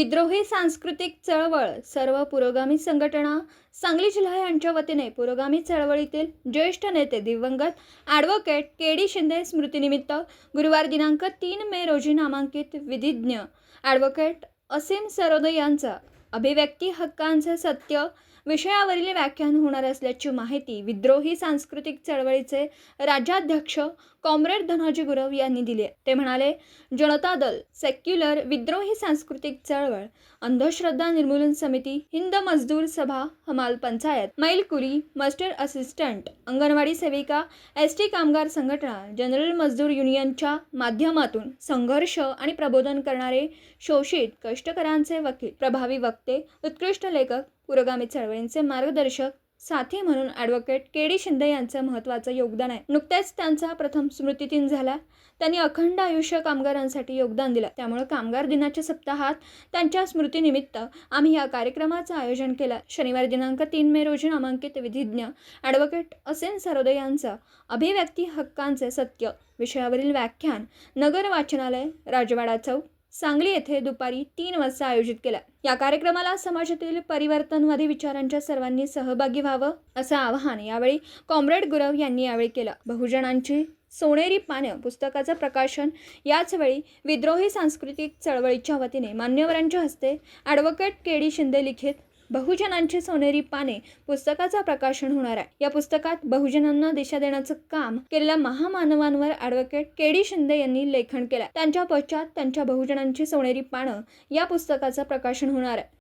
विद्रोही सांस्कृतिक चळवळ सर्व पुरोगामी संघटना सांगली जिल्हा यांच्या वतीने पुरोगामी चळवळीतील ज्येष्ठ नेते दिवंगत ॲडव्होकेट के डी शिंदे स्मृतीनिमित्त गुरुवार दिनांक तीन मे रोजी नामांकित विधिज्ञ ॲडव्होकेट असीम सरोदे यांचा अभिव्यक्ती हक्कांचे सत्य विषयावरील व्याख्यान होणार असल्याची माहिती विद्रोही सांस्कृतिक चळवळीचे राज्याध्यक्ष कॉम्रेड धनाजी गुरव यांनी दिली ते म्हणाले जनता दल सेक्युलर विद्रोही सांस्कृतिक चळवळ अंधश्रद्धा निर्मूलन समिती हिंद मजदूर सभा हमाल पंचायत मैलकुरी मस्टर मास्टर असिस्टंट अंगणवाडी सेविका एस टी कामगार संघटना जनरल मजदूर युनियनच्या माध्यमातून संघर्ष आणि प्रबोधन करणारे शोषित कष्टकरांचे वकील प्रभावी वक्ते उत्कृष्ट लेखक पुरोगामी चळवळींचे मार्गदर्शक साथी म्हणून ॲडव्होकेट के डी शिंदे यांचं महत्त्वाचं योगदान आहे. नुकतेच त्यांचा प्रथम स्मृतिदिन झाला. त्यांनी अखंड आयुष्य कामगारांसाठी योगदान दिलं. त्यामुळे कामगार दिनाच्या सप्ताहात त्यांच्या स्मृतीनिमित्त आम्ही या कार्यक्रमाचं आयोजन केलं. शनिवार दिनांक तीन मे रोजी नामांकित विधिज्ञ ॲडव्होकेट असेन सरोदे यांचं अभिव्यक्ती हक्कांचे सत्य विषयावरील व्याख्यान नगर वाचनालय राजवाडा चौक. सांगली येथे दुपारी तीन वाजता आयोजित केला. या कार्यक्रमाला समाजातील परिवर्तनवादी विचारांच्या सर्वांनी सहभागी व्हावं असं आवाहन यावेळी कॉम्रेड गुरव यांनी यावेळी केलं. बहुजनांची सोनेरी पानं पुस्तकाचं प्रकाशन याचवेळी विद्रोही सांस्कृतिक चळवळीच्या वतीने मान्यवरांच्या हस्ते ॲडव्होकेट के डी शिंदे लिखित बहुजनांची सोनेरी पाने पुस्तकाचं प्रकाशन होणार आहे. या पुस्तकात बहुजनांना दिशा देण्याचं काम केलेल्या महामानवांवर ॲडव्होकेट के डी शिंदे यांनी लेखन केलं त्यांच्या पश्चात त्यांच्या बहुजनांची सोनेरी पानं या पुस्तकाचं प्रकाशन होणार आहे.